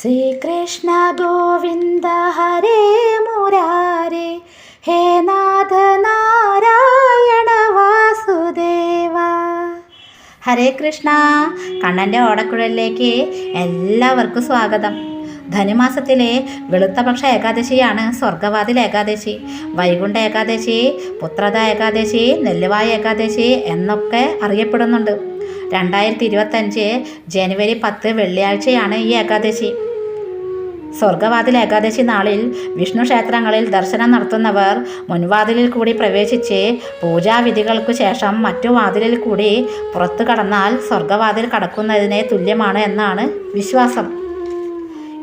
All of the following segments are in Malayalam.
ശ്രീകൃഷ്ണ ഗോവിന്ദ ഹരേ മുരാരേ. ഹേ നാഥ നാരായണ വാസുദേവ. ഹരേ കൃഷ്ണ. കണ്ണന്റെ ഓടക്കുഴലിലേക്ക് എല്ലാവർക്കും സ്വാഗതം. ധനുമാസത്തിലെ വെളുത്തപക്ഷ ഏകാദശിയാണ് സ്വർഗവാതിൽ ഏകാദശി. വൈകുണ്ഠ ഏകാദശി പുത്രത ഏകാദശി നെല്ലുവായ ഏകാദശി എന്നൊക്കെ അറിയപ്പെടുന്നുണ്ട്. രണ്ടായിരത്തി ഇരുപത്തഞ്ച് ജനുവരി പത്ത് വെള്ളിയാഴ്ചയാണ് ഈ ഏകാദശി. സ്വർഗവാതിൽ ഏകാദശി നാളിൽ വിഷ്ണു ക്ഷേത്രങ്ങളിൽ ദർശനം നടത്തുന്നവർ മുൻവാതിലിൽ കൂടി പ്രവേശിച്ച് പൂജാവിധികൾക്കു ശേഷം മറ്റു വാതിലിൽ കൂടി പുറത്തു കടന്നാൽ സ്വർഗവാതിൽ കടക്കുന്നതിനെ തുല്യമാണ് എന്നാണ് വിശ്വാസം.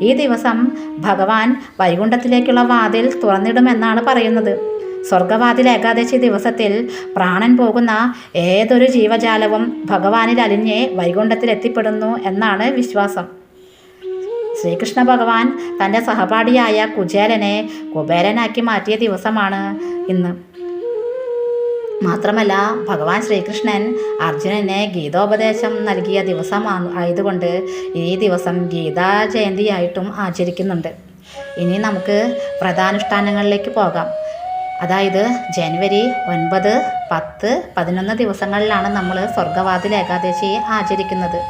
ഈ ദിവസം ഭഗവാൻ വൈകുണ്ഠത്തിലേക്കുള്ള വാതിൽ തുറന്നിടുമെന്നാണ് പറയുന്നത്. സ്വർഗവാതിൽ ഏകാദശി ദിവസത്തിൽ പ്രാണൻ പോകുന്ന ഏതൊരു ജീവജാലവും ഭഗവാനിൽ അലിഞ്ഞ് വൈകുണ്ഠത്തിൽ എത്തിപ്പെടുന്നു എന്നാണ് വിശ്വാസം. ശ്രീകൃഷ്ണ ഭഗവാൻ തന്റെ സഹപാഠിയായ കുചേലനെ കുബേരനാക്കി മാറ്റിയ ദിവസമാണ് ഇന്ന്. മാത്രമല്ല ഭഗവാൻ ശ്രീകൃഷ്ണൻ അർജുനന് ഗീതോപദേശം നൽകിയ ദിവസമാണ് ആയതുകൊണ്ട് ഈ ദിവസം ഗീതാ ജയന്തിയായിട്ടും ആചരിക്കുന്നുണ്ട്. ഇനി നമുക്ക് വ്രതാനുഷ്ഠാനങ്ങളിലേക്ക് പോകാം. അതായത് ജനുവരി ഒൻപത് പത്ത് പതിനൊന്ന് ദിവസങ്ങളിലാണ് നമ്മൾ സ്വർഗവാതിൽ ഏകാദശി ആചരിക്കുന്നത്.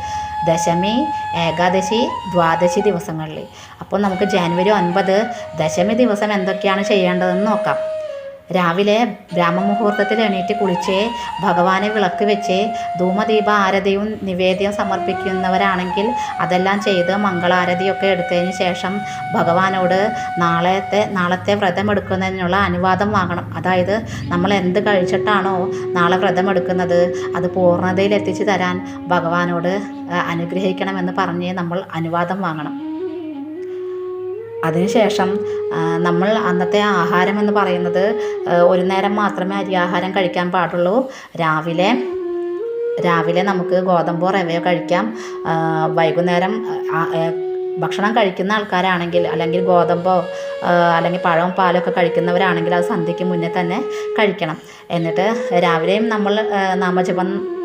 ദശമി ഏകാദശി ദ്വാദശി ദിവസങ്ങളിൽ. അപ്പോൾ നമുക്ക് ജാനുവരി ഒൻപത് ദശമി ദിവസം എന്തൊക്കെയാണ് ചെയ്യേണ്ടതെന്ന് നോക്കാം. രാവിലെ ബ്രാഹ്മമുഹൂർത്തത്തിൽ എണീറ്റ് കുളിച്ച് ഭഗവാനെ വിളക്ക് വെച്ച് ധൂമദീപ ആരതിയും നിവേദ്യം സമർപ്പിക്കുന്നവരാണെങ്കിൽ അതെല്ലാം ചെയ്ത് മംഗളാരതിയൊക്കെ എടുത്തതിന് ശേഷം ഭഗവാനോട് നാളത്തെ നാളത്തെ വ്രതം എടുക്കുന്നതിനുള്ള അനുവാദം വാങ്ങണം. അതായത് നമ്മൾ എന്ത് കഴിച്ചിട്ടാണോ നാളെ വ്രതം എടുക്കുന്നത് അത് പൂർണതയിൽ എത്തിച്ചു തരാൻ ഭഗവാനോട് അനുഗ്രഹിക്കണമെന്ന് പറഞ്ഞ് നമ്മൾ അനുവാദം വാങ്ങണം. അതിനുശേഷം നമ്മൾ അന്നത്തെ ആഹാരം എന്ന് പറയുന്നത് ഒരു നേരം മാത്രമേ അരി ആഹാരം കഴിക്കാൻ പാടുള്ളൂ. രാവിലെ രാവിലെ നമുക്ക് ഗോതമ്പോ റവയോ കഴിക്കാം. വൈകുന്നേരം ഭക്ഷണം കഴിക്കുന്ന ആൾക്കാരാണെങ്കിൽ അല്ലെങ്കിൽ ഗോതമ്പോ അല്ലെങ്കിൽ പഴവും പാലൊക്കെ കഴിക്കുന്നവരാണെങ്കിൽ അത് സന്ധ്യയ്ക്ക് മുന്നേ തന്നെ കഴിക്കണം. എന്നിട്ട് രാവിലെയും നമ്മൾ നാമജപം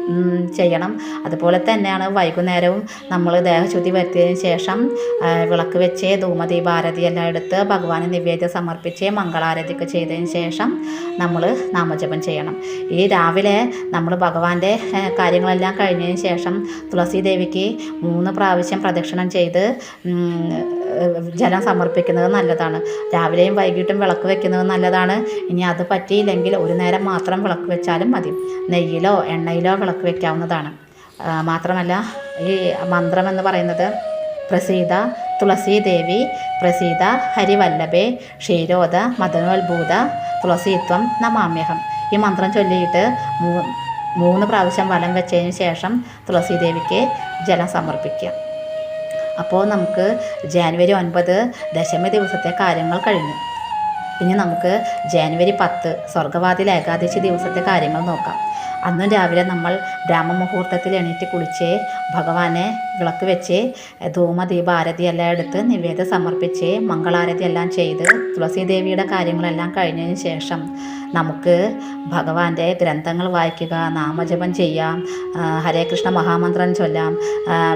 ചെയ്യണം. അതുപോലെ തന്നെയാണ് വൈകുന്നേരവും നമ്മൾ ദേഹശുദ്ധി വരുത്തിയതിന് ശേഷം വിളക്ക് വെച്ച് ധൂമദീപാരതി എല്ലാം എടുത്ത് ഭഗവാന് നിവേദ്യം സമർപ്പിച്ച് മംഗളാരതിയൊക്കെ ചെയ്തതിന് ശേഷം നമ്മൾ നാമജപം ചെയ്യണം. ഈ രാവിലെ നമ്മൾ ഭഗവാന്റെ കാര്യങ്ങളെല്ലാം കഴിഞ്ഞതിന് ശേഷം തുളസി ദേവിക്ക് മൂന്ന് പ്രാവശ്യം പ്രദക്ഷിണം ചെയ്ത് ജലം സമർപ്പിക്കുന്നത് നല്ലതാണ്. രാവിലെയും വൈകിട്ടും വിളക്ക് വെക്കുന്നത് നല്ലതാണ്. ഇനി അത് പറ്റിയില്ലെങ്കിൽ ഒരു നേരം മാത്രം വിളക്ക് വെച്ചാലും മതി. നെയ്യിലോ എണ്ണയിലോ വിളക്ക് വെക്കാവുന്നതാണ്. മാത്രമല്ല ഈ മന്ത്രം എന്ന് പറയുന്നത് പ്രസീത തുളസി ദേവി പ്രസീത ഹരിവല്ലഭേ ക്ഷീരോദ മദനോത്ഭൂത തുളസീത്വം നമാമ്യഹം. ഈ മന്ത്രം ചൊല്ലിയിട്ട് മൂന്ന് പ്രാവശ്യം വലം വെച്ചതിന് ശേഷം തുളസി ദേവിക്ക് ജലം സമർപ്പിക്കുക. അപ്പോൾ നമുക്ക് ജാനുവരി ഒൻപത് ദശമി ദിവസത്തെ കാര്യങ്ങൾ കഴിഞ്ഞു. ഇനി നമുക്ക് ജാനുവരി പത്ത് സ്വർഗവാതിൽ ഏകാദശി ദിവസത്തെ കാര്യങ്ങൾ നോക്കാം. അന്നും രാവിലെ നമ്മൾ ബ്രാഹ്മ മുഹൂർത്തത്തിൽ എണീറ്റ് കുളിച്ച് ഭഗവാനെ വിളക്ക് വെച്ച് ധൂമദീപ ആരതി എല്ലാം എടുത്ത് നിവേദ്യം സമർപ്പിച്ച് മംഗളാരതി എല്ലാം ചെയ്ത് തുളസി ദേവിയുടെ കാര്യങ്ങളെല്ലാം കഴിഞ്ഞതിന് ശേഷം നമുക്ക് ഭഗവാന്റെ ഗ്രന്ഥങ്ങൾ വായിക്കുക നാമജപം ചെയ്യാം ഹരേ കൃഷ്ണ മഹാമന്ത്രം ചൊല്ലാം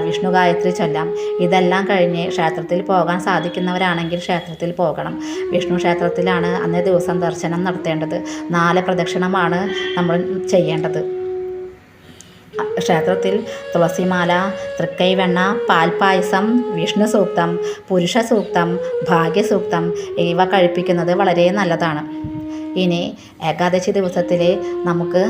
വിഷ്ണു ഗായത്രി ചൊല്ലാം. ഇതെല്ലാം കഴിഞ്ഞ് ക്ഷേത്രത്തിൽ പോകാൻ സാധിക്കുന്നവരാണെങ്കിൽ ക്ഷേത്രത്തിൽ പോകണം. വിഷ്ണു ക്ഷേത്രത്തിലാണ് അന്നേ ദിവസം ദർശനം നടത്തേണ്ടത്. നാല് പ്രദക്ഷിണമാണ് നമ്മൾ ചെയ്യേണ്ടത്. ക്ഷേത്രത്തിൽ തുളസിമാല തൃക്കൈവെണ്ണ പാൽപ്പായസം വിഷ്ണു സൂക്തം പുരുഷ സൂക്തം ഭാഗ്യസൂക്തം ഇവ കഴിപ്പിക്കുന്നത് വളരെ നല്ലതാണ്. ഇനി ഏകാദശി ദിവസത്തിൽ നമുക്ക്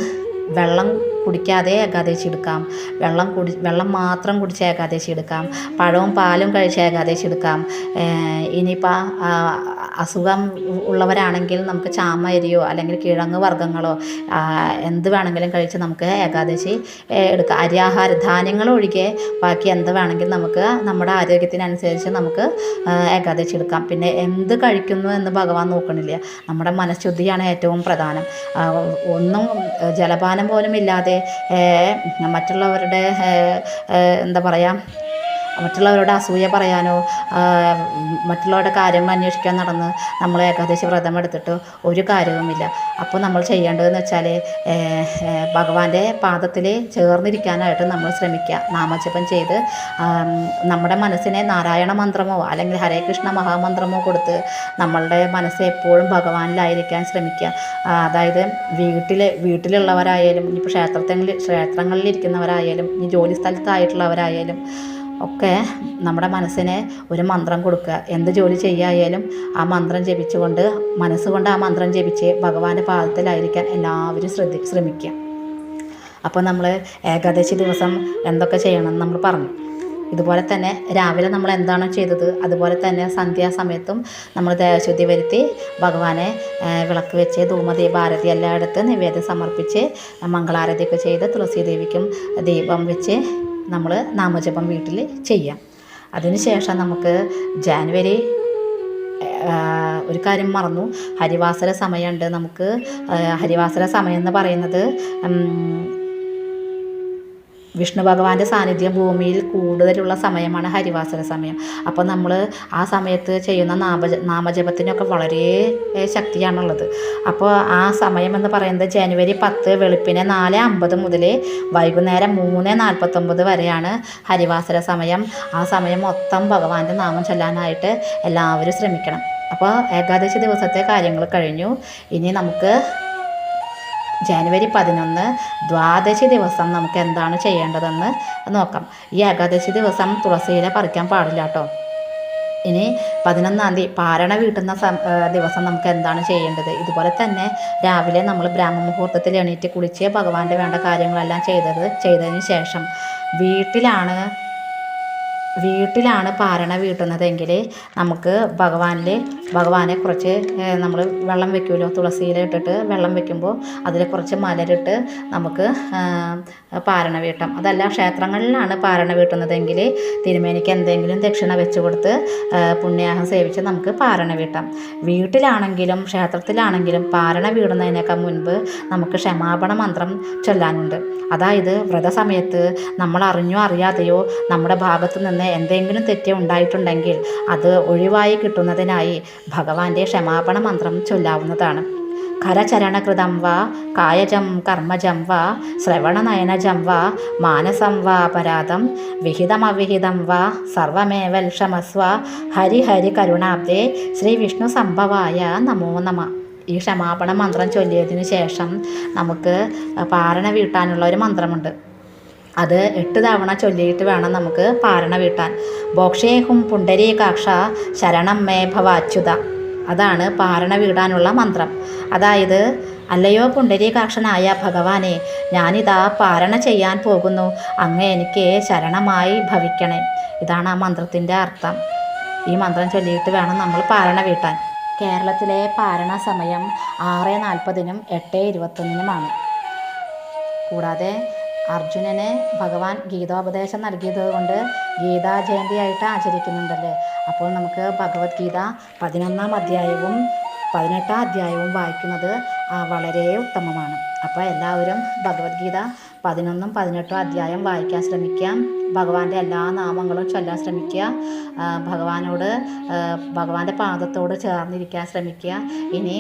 വെള്ളം കുടിക്കാതെ ഏകാദശി എടുക്കാം. വെള്ളം കുടി വെള്ളം മാത്രം കുടിച്ച് ഏകാദശി എടുക്കാം. പഴവും പാലും കഴിച്ച് ഏകാദശി എടുക്കാം. ഇനിയിപ്പോൾ അസുഖം ഉള്ളവരാണെങ്കിൽ നമുക്ക് ചാമയരിയോ അല്ലെങ്കിൽ കിഴങ്ങ് വർഗങ്ങളോ എന്ത് വേണമെങ്കിലും കഴിച്ച് നമുക്ക് ഏകാദശി എടുക്കാം. അരിയാഹാര ധാന്യങ്ങൾ ഒഴികെ ബാക്കി എന്ത് വേണമെങ്കിലും നമുക്ക് നമ്മുടെ ആരോഗ്യത്തിനനുസരിച്ച് നമുക്ക് ഏകാദശി എടുക്കാം. പിന്നെ എന്ത് കഴിക്കുന്നു എന്ന് ഭഗവാൻ നോക്കണില്ല. നമ്മുടെ മനഃശുദ്ധിയാണ് ഏറ്റവും പ്രധാനം. ഒന്നും ജലപാനം പോലും ഇല്ലാതെ മറ്റുള്ളവരുടെ എന്താ പറയുക മറ്റുള്ളവരോട് അസൂയ പറയാനോ മറ്റുള്ളവരുടെ കാര്യം അന്വേഷിക്കാൻ നടന്ന് നമ്മൾ ഏകാദശി വ്രതം എടുത്തിട്ട് ഒരു കാര്യവുമില്ല. അപ്പോൾ നമ്മൾ ചെയ്യേണ്ടതെന്ന് വെച്ചാൽ ഭഗവാന്റെ പാദത്തിൽ ചേർന്നിരിക്കാനായിട്ട് നമ്മൾ ശ്രമിക്കുക. നാമജപം ചെയ്ത് നമ്മുടെ മനസ്സിനെ നാരായണ മന്ത്രമോ അല്ലെങ്കിൽ ഹരേ കൃഷ്ണ മഹാമന്ത്രമോ കൊടുത്ത് നമ്മളുടെ മനസ്സ് എപ്പോഴും ഭഗവാനിലായിരിക്കാൻ ശ്രമിക്കുക. അതായത് വീട്ടിൽ വീട്ടിലുള്ളവരായാലും ഇനിയിപ്പോൾ ക്ഷേത്രത്തിൽ ക്ഷേത്രങ്ങളിലിരിക്കുന്നവരായാലും ഈ ജോലി സ്ഥലത്തായിട്ടുള്ളവരായാലും ഒക്കെ നമ്മുടെ മനസ്സിന് ഒരു മന്ത്രം കൊടുക്കുക. എന്ത് ജോലി ചെയ്യായാലും ആ മന്ത്രം ജപിച്ചുകൊണ്ട് മനസ്സുകൊണ്ട് ആ മന്ത്രം ജപിച്ച് ഭഗവാന്റെ പാദത്തിലായിരിക്കാൻ എല്ലാവരും ശ്രദ്ധി ശ്രമിക്കുക. അപ്പോൾ നമ്മൾ ഏകാദശി ദിവസം എന്തൊക്കെ ചെയ്യണം എന്ന് നമ്മൾ പറഞ്ഞു. ഇതുപോലെ തന്നെ രാവിലെ നമ്മൾ എന്താണോ ചെയ്തത് അതുപോലെ തന്നെ സന്ധ്യാസമയത്തും നമ്മൾ ദേവശുദ്ധി വരുത്തി ഭഗവാനെ വിളക്ക് വെച്ച് ധൂമദീപ ഭാരതി എല്ലാം എടുത്ത് നിവേദ്യം സമർപ്പിച്ച് മംഗളാരതിയൊക്കെ ചെയ്ത് തുളസി ദേവിക്കും ദീപം വെച്ച് നമ്മൾ നാമജപം വീട്ടിൽ ചെയ്യാം. അതിനുശേഷം നമുക്ക് ജാനുവരി ഒരു കാര്യം മറന്നു. ഹരിവാസര സമയമുണ്ട്. നമുക്ക് ഹരിവാസര സമയം എന്ന് പറയുന്നത് വിഷ്ണു ഭഗവാന്റെ സാന്നിധ്യം ഭൂമിയിൽ കൂടുതലുള്ള സമയമാണ് ഹരിവാസര സമയം. അപ്പോൾ നമ്മൾ ആ സമയത്ത് ചെയ്യുന്ന നാമജ നാമജപത്തിനൊക്കെ വളരെ ശക്തിയാണുള്ളത്. അപ്പോൾ ആ സമയം എന്ന് പറയുന്നത് ജനുവരി പത്ത് വെളുപ്പിനെ നാല് അമ്പത് മുതൽ വൈകുന്നേരം മൂന്ന് നാൽപ്പത്തൊമ്പത് വരെയാണ് ഹരിവാസര സമയം. ആ സമയം മൊത്തം ഭഗവാന്റെ നാമം ചൊല്ലാനായിട്ട് എല്ലാവരും ശ്രമിക്കണം. അപ്പോൾ ഏകാദശി ദിവസത്തെ കാര്യങ്ങൾ കഴിഞ്ഞു. ഇനി നമുക്ക് ജനുവരി പതിനൊന്ന് ദ്വാദശി ദിവസം നമുക്ക് എന്താണ് ചെയ്യേണ്ടതെന്ന് നോക്കാം. ഈ ഏകാദശി ദിവസം തുളസിയില പറിക്കാൻ പാടില്ല കേട്ടോ. ഇനി പതിനൊന്നാം തീയതി പാരണ വീട്ടുന്ന ദിവസം നമുക്ക് എന്താണ് ചെയ്യേണ്ടത്? ഇതുപോലെ തന്നെ രാവിലെ നമ്മൾ ബ്രാഹ്മമുഹൂർത്തത്തിൽ എണീറ്റ് കുളിച്ച് ഭഗവാന്റെ വേണ്ട കാര്യങ്ങളെല്ലാം ചെയ്തത് ചെയ്തതിന് ശേഷം വീട്ടിലാണ് വീട്ടിലാണ് പാരണ വീട്ടുന്നതെങ്കിൽ നമുക്ക് ഭഗവാനിൽ ഭഗവാനെ കുറച്ച് നമ്മൾ വെള്ളം വെക്കുമല്ലോ തുളസിയില ഇട്ടിട്ട് വെള്ളം വെക്കുമ്പോൾ അതിൽ കുറച്ച് മലരിട്ട് നമുക്ക് പാരണ വീട്ടാം. അതല്ല ക്ഷേത്രങ്ങളിലാണ് പാരണ വീട്ടുന്നതെങ്കിൽ തിരുമേനിക്ക് എന്തെങ്കിലും ദക്ഷിണ വെച്ച് കൊടുത്ത് പുണ്യാഹം സേവിച്ച് നമുക്ക് പാരണ വീട്ടാം. വീട്ടിലാണെങ്കിലും ക്ഷേത്രത്തിലാണെങ്കിലും പാരണ വീടുന്നതിനേക്കാൾ മുൻപ് നമുക്ക് ക്ഷമാപണ മന്ത്രം ചൊല്ലാനുണ്ട്. അതായത് വ്രതസമയത്ത് നമ്മൾ അറിഞ്ഞോ അറിയാതെയോ നമ്മുടെ ഭാഗത്തു നിന്ന് എന്തെങ്കിലും തെറ്റ് ഉണ്ടായിട്ടുണ്ടെങ്കിൽ അത് ഒഴിവായി കിട്ടുന്നതിനായി ഭഗവാന്റെ ക്ഷമാപണ മന്ത്രം ചൊല്ലാവുന്നതാണ്. കരചരണകൃതം വാ കായജം കർമ്മജം വാ ശ്രവണനയനജം വാ മാനസം വാ അപരാധം വിഹിതമവിഹിതം വാ സർവമേവൽ ക്ഷമസ്വ ഹരി ഹരി കരുണാബ്ദേ ശ്രീ വിഷ്ണു സംഭവായ നമോ നമ. ഈ ക്ഷമാപണ മന്ത്രം ചൊല്ലിയതിനു ശേഷം നമുക്ക് പാരണ വീട്ടാനുള്ള ഒരു മന്ത്രമുണ്ട്. അത് എട്ട് തവണ ചൊല്ലിയിട്ട് വേണം നമുക്ക് പാരണ വീട്ടാൻ. ബോക്ഷേഹും പുണ്ടരീകാക്ഷ ശരണം മേ ഭവ അച്യുത. അതാണ് പാരണ വീടാനുള്ള മന്ത്രം. അതായത് അല്ലയോ പുണ്ടരീകാക്ഷനായ ഭഗവാനെ ഞാനിതാ പാരണ ചെയ്യാൻ പോകുന്നു. അങ്ങ് എനിക്ക് ശരണമായി ഭവിക്കണേ. ഇതാണ് ആ മന്ത്രത്തിന്റെ അർത്ഥം. ഈ മന്ത്രം ചൊല്ലിയിട്ട് വേണം നമ്മൾ പാരണ വീട്ടാൻ. കേരളത്തിലെ പാരണ സമയം ആറ് നാൽപ്പതിനും എട്ട് ഇരുപത്തൊന്നിനുമാണ്. കൂടാതെ അർജുനന് ഭഗവാൻ ഗീതോപദേശം നൽകിയത് കൊണ്ട് ഗീതാ ജയന്തിയായിട്ട് ആചരിക്കുന്നുണ്ടല്ലേ? അപ്പോൾ നമുക്ക് ഭഗവത്ഗീത പതിനൊന്നാം അധ്യായവും പതിനെട്ടാം അധ്യായവും വായിക്കുന്നത് വളരെ ഉത്തമമാണ്. അപ്പോൾ എല്ലാവരും ഭഗവത്ഗീത പതിനൊന്നും പതിനെട്ടും അധ്യായം വായിക്കാൻ ശ്രമിക്കാം. ഭഗവാന്റെ എല്ലാ നാമങ്ങളും ചൊല്ലാൻ ശ്രമിക്കുക. ഭഗവാനോട് ഭഗവാന്റെ പാദത്തോട് ചേർന്നിരിക്കാൻ ശ്രമിക്കുക. ഇനി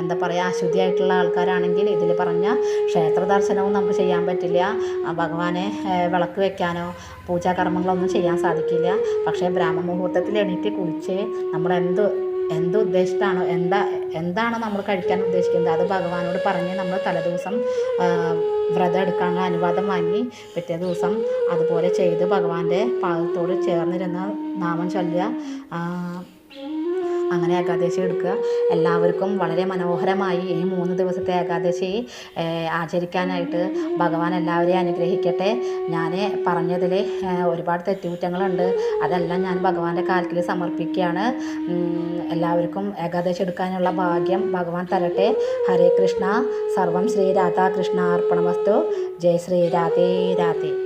എന്താ പറയുക അശുദ്ധിയായിട്ടുള്ള ആൾക്കാരാണെങ്കിൽ ഇതിൽ പറഞ്ഞ ക്ഷേത്ര ദർശനവും നമുക്ക് ചെയ്യാൻ പറ്റില്ല. ഭഗവാനെ വിളക്ക് വെക്കാനോ പൂജാകർമ്മങ്ങളൊന്നും ചെയ്യാൻ സാധിക്കില്ല. പക്ഷേ ബ്രാഹ്മ മുഹൂർത്തത്തിൽ എണീറ്റ് കുളിച്ച് നമ്മൾ എന്ത് എന്ത് ഉദ്ദേശിച്ചിട്ടാണോ എന്താ എന്താണോ നമ്മൾ കഴിക്കാൻ ഉദ്ദേശിക്കുന്നത്? അത് ഭഗവാനോട് പറഞ്ഞ് നമ്മൾ തലേദിവസം വ്രതം എടുക്കാനുള്ള അനുവാദം വാങ്ങി പിറ്റേ ദിവസം അതുപോലെ ചെയ്ത് ഭഗവാന്റെ പാദത്തോട് ചേർന്നിരുന്ന നാമം ചൊല്ലുക. അങ്ങനെ ഏകാദശി എടുക്കുക. എല്ലാവർക്കും വളരെ മനോഹരമായി ഈ മൂന്ന് ദിവസത്തെ ഏകാദശി ആചരിക്കാനായിട്ട് ഭഗവാൻ എല്ലാവരെയും അനുഗ്രഹിക്കട്ടെ. ഞാൻ പറഞ്ഞതിൽ ഒരുപാട് തെറ്റുകുറ്റങ്ങളുണ്ട്. അതെല്ലാം ഞാൻ ഭഗവാന്റെ കാലത്തിൽ സമർപ്പിക്കുകയാണ്. എല്ലാവർക്കും ഏകാദശി എടുക്കാനുള്ള ഭാഗ്യം ഭഗവാൻ തരട്ടെ. ഹരേ കൃഷ്ണ. സർവം ശ്രീ രാധാകൃഷ്ണ അർപ്പണമസ്തു. ജയ് ശ്രീ രാധേ രാധേ.